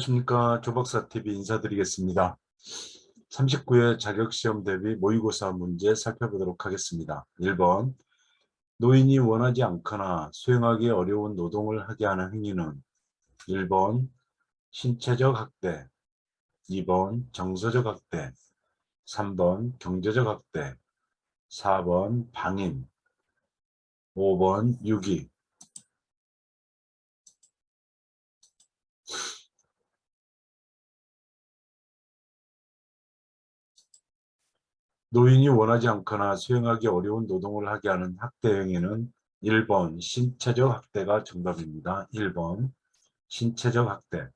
안녕하십니까 조박사TV 인사드리겠습니다. 39회 자격시험 대비 모의고사 문제 살펴보도록 하겠습니다. 1번 노인이 원하지 않거나 수행하기 어려운 노동을 하게 하는 행위는 1번 신체적 학대 2번 정서적 학대 3번 경제적 학대 4번 방임 5번 유기 노인이 원하지 않거나 수행하기 어려운 노동을 하게 하는 학대 행위는 1번 신체적 학대가 정답입니다. 1번 신체적 학대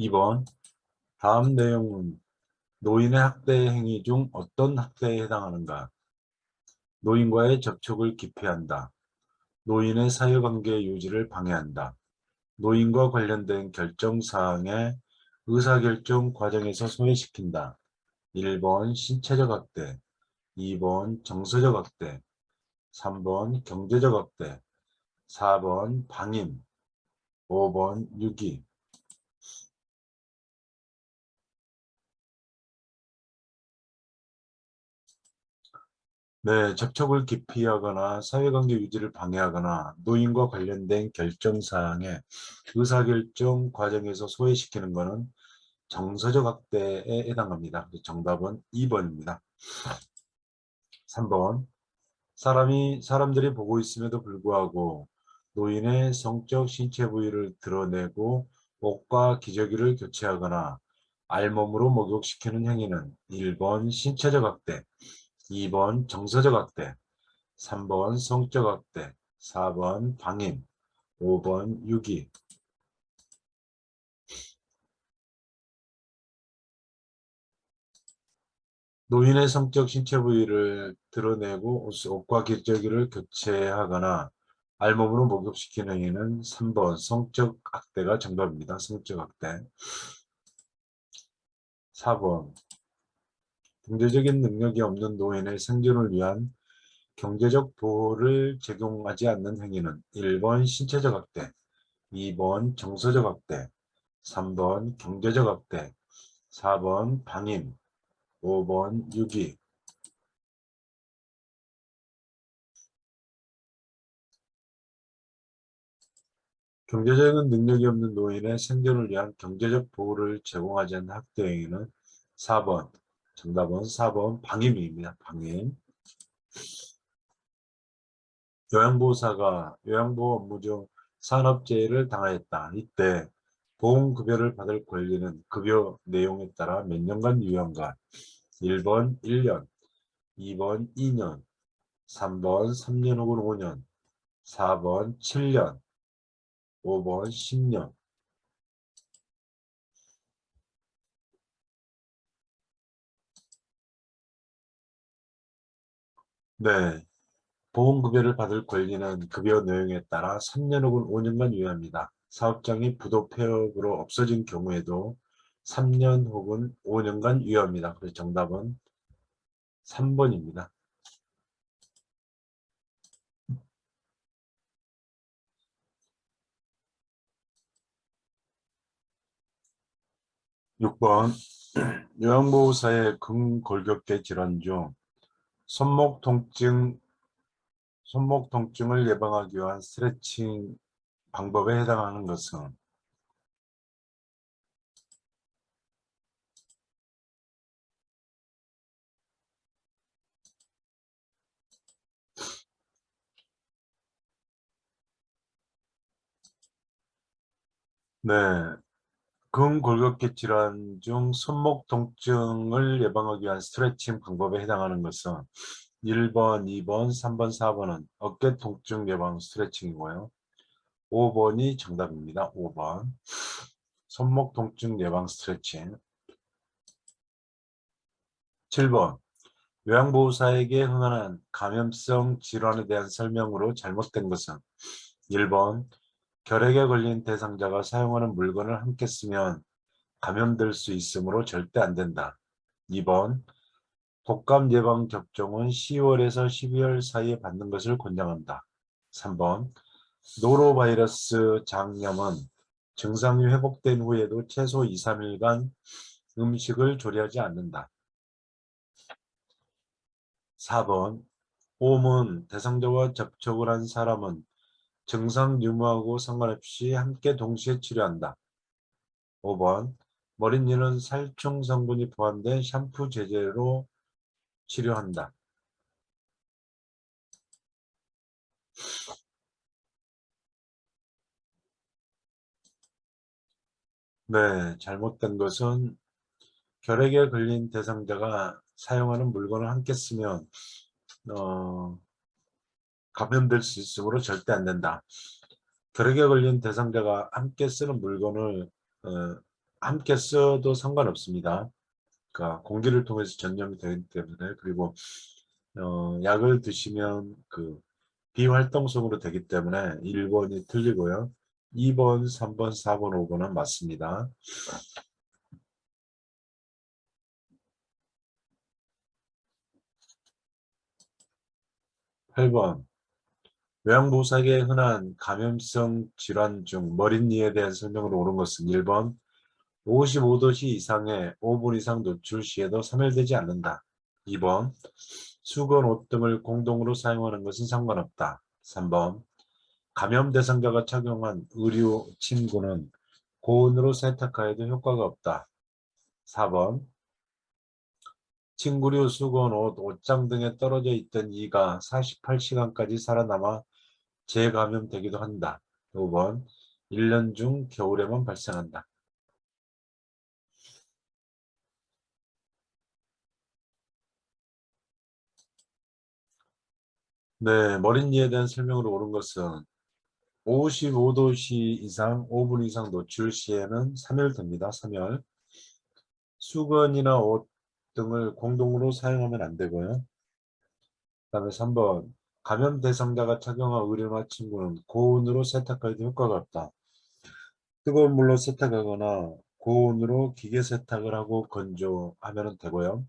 2번 다음 내용은 노인의 학대 행위 중 어떤 학대에 해당하는가? 노인과의 접촉을 기피한다. 노인의 사회관계 유지를 방해한다. 노인과 관련된 결정사항의 의사결정 과정에서 소외시킨다. 1번 신체적 학대, 2번 정서적 학대, 3번 경제적 학대, 4번 방임, 5번 유기. 네, 접촉을 기피하거나 사회관계 유지를 방해하거나 노인과 관련된 결정사항의 의사결정 과정에서 소외시키는 것은 정서적 학대에 해당합니다. 정답은 2번입니다. 3번 사람이 사람들이 보고 있음에도 불구하고 노인의 성적 신체 부위를 드러내고 옷과 기저귀를 교체하거나 알몸으로 목욕시키는 행위는 1번 신체적 학대, 2번 정서적 학대, 3번 성적 학대, 4번 방임, 5번 유기. 노인의 성적 신체 부위를 드러내고 옷- 옷과 기저귀를 교체하거나 알몸으로 목욕시키는 행위는 3번 성적 학대가 정답입니다. 성적 학대. 4번 경제적인 능력이 없는 노인의 생존을 위한 경제적 보호를 제공하지 않는 행위는 1번 신체적 학대, 2번 정서적 학대, 3번 경제적 학대, 4번 방임, 5번 유기. 경제적인 능력이 없는 노인의 생존을 위한 경제적 보호를 제공하지 않는 학대 행위는 4번. 정답은 4번 방임입니다. 방임. 요양보호사가 요양보호 업무 중 산업재해를 당하였다. 이때 보험급여를 받을 권리는 급여 내용에 따라 몇 년간 유효한가? 1번 1년, 2번 2년, 3번 3년 혹은 5년, 4번 7년, 5번 10년. 네. 보험급여를 받을 권리는 급여 내용에 따라 3년 혹은 5년간 유효합니다. 사업장이 부도 폐업으로 없어진 경우에도 3년 혹은 5년간 유효합니다. 그래서 정답은 3번입니다. 6번 요양보호사의 근골격계 질환 중 손목 통증 손목 통증을 예방하기 위한 스트레칭 방법에 해당하는 것은 네, 근골격계 질환 중 손목 통증을 예방하기 위한 스트레칭 방법에 해당하는 것은 1번, 2번, 3번, 4번은 어깨 통증 예방 스트레칭이고요. 5번이 정답입니다. 5번. 손목 통증 예방 스트레칭. 7번. 요양보호사에게 흥하는 감염성 질환에 대한 설명으로 잘못된 것은 1번. 결핵에 걸린 대상자가 사용하는 물건을 함께 쓰면 감염될 수 있으므로 절대 안 된다. 2번. 독감 예방 접종은 10월에서 12월 사이에 받는 것을 권장한다. 3번. 노로바이러스 장염은 증상이 회복된 후에도 최소 2, 3일간 음식을 조리하지 않는다. 4번 옴은 대상자와 접촉을 한 사람은 증상 유무하고 상관없이 함께 동시에 치료한다. 5번 머리니는 살충 성분이 포함된 샴푸 제제로 치료한다. 네, 잘못된 것은 결핵에 걸린 대상자가 사용하는 물건을 함께 쓰면 어, 감염될 수 있으므로 절대 안 된다. 결핵에 걸린 대상자가 함께 쓰는 물건을 어, 함께 써도 상관없습니다. 그러니까 공기를 통해서 전염이 되기 때문에 그리고 어, 약을 드시면 그 비활동성으로 되기 때문에 1번이 틀리고요. 2번, 3번, 4번, 5번은 맞습니다. 8번 요양보호사에게 흔한 감염성 질환 중 머릿니에 대한 설명으로 옳은 것은 1번 55도씨 이상의 5분 이상 노출 시에도 사멸되지 않는다. 2번 수건, 옷 등을 공동으로 사용하는 것은 상관없다. 3번 감염 대상자가 착용한 의류 침구는 고온으로 세탁하여도 효과가 없다. 4번 침구류, 수건, 옷, 옷장 등에 떨어져 있던 이가 48시간까지 살아남아 재감염되기도 한다. 5번 1년 중 겨울에만 발생한다. 네, 머릿니에 대한 설명으로 옳은 것은 55도씨 이상 5분 이상 노출 시에는 3일 됩니다. 3일. 수건이나 옷 등을 공동으로 사용하면 안 되고요. 그 다음에 3번 감염 대상자가 착용한 의료나 침구는 고온으로 세탁하기도 효과가 없다. 뜨거운 물로 세탁하거나 고온으로 기계 세탁을 하고 건조하면 되고요.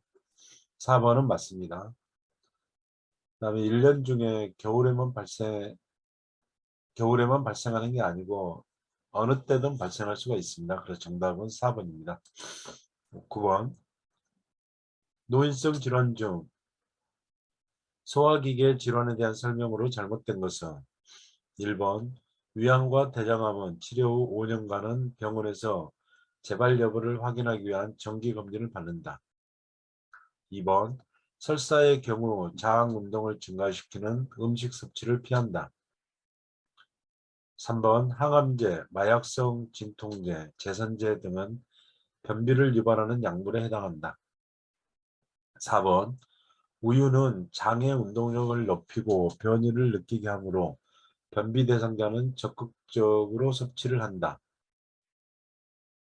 4번은 맞습니다. 그 다음에 1년 중에 겨울에만 발생, 겨울에만 발생하는 게 아니고 어느 때든 발생할 수가 있습니다. 그래서 정답은 4번입니다. 9번 노인성 질환 중 소화기계 질환에 대한 설명으로 잘못된 것은 1번 위암과 대장암은 치료 후 5년간은 병원에서 재발 여부를 확인하기 위한 정기검진을 받는다. 2번 설사의 경우 자항 운동을 증가시키는 음식 섭취를 피한다. 3번 항암제, 마약성 진통제, 제선제 등은 변비를 유발하는 약물에 해당한다. 4번 우유는 장의 운동력을 높이고 변이를 느끼게 하므로 변비 대상자는 적극적으로 섭취를 한다.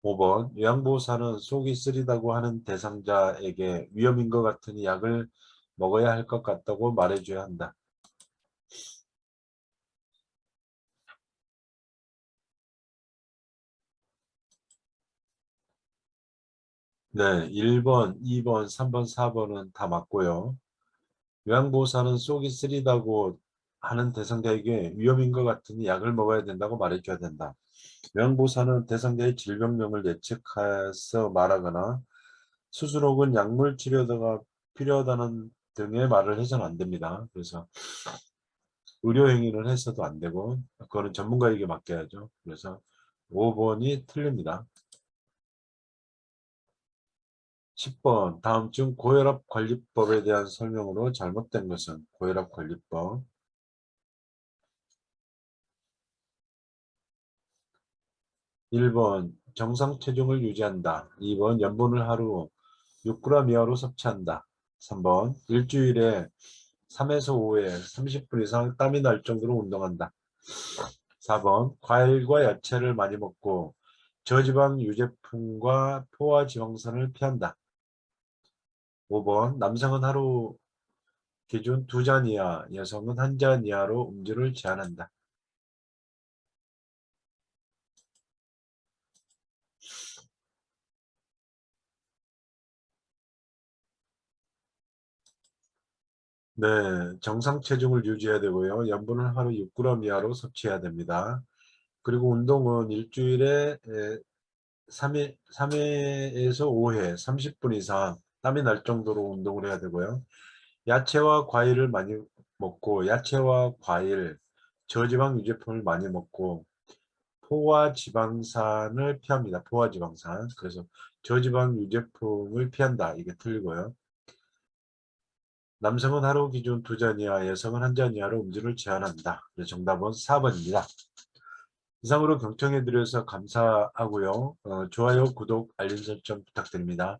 5번 요양보호사는 속이 쓰리다고 하는 대상자에게 위험인 것 같으니 약을 먹어야 할 것 같다고 말해줘야 한다. 네, 1번, 2번, 3번, 4번은 다 맞고요. 요양보호사는 속이 쓰리다고 하는 대상자에게 위험인 것 같으니 약을 먹어야 된다고 말해줘야 된다. 요양보호사는 대상자의 질병명을 예측해서 말하거나 수술 혹은 약물 치료가 필요하다는 등의 말을 해서는 안 됩니다. 그래서 의료행위를 해서도 안 되고 그거는 전문가에게 맡겨야죠. 그래서 5번이 틀립니다. 10번 다음 중 고혈압 관리법에 대한 설명으로 잘못된 것은 고혈압 관리법 1번 정상 체중을 유지한다. 2번 염분을 하루 6g 이하로 섭취한다. 3번 일주일에 3에서 5회 30분 이상 땀이 날 정도로 운동한다. 4번 과일과 야채를 많이 먹고 저지방 유제품과 포화지방산을 피한다. 5번 남성은 하루 기준 2잔 이하, 여성은 1잔 이하로 음주를 제한한다. 네, 정상 체중을 유지해야 되고요. 염분을 하루 6g 이하로 섭취해야 됩니다. 그리고 운동은 일주일에 3회, 3회에서 5회 30분 이상 땀이 날 정도로 운동을 해야 되고요. 야채와 과일을 많이 먹고 야채와 과일, 저지방 유제품을 많이 먹고 포화 지방산을 피합니다. 포화 지방산. 그래서 저지방 유제품을 피한다. 이게 틀리고요. 남성은 하루 기준 두 잔 이하, 여성은 한 잔 이하로 음주를 제한한다. 정답은 4번입니다. 이상으로 경청해드려서 감사하고요. 어, 좋아요, 구독, 알림 설정 부탁드립니다.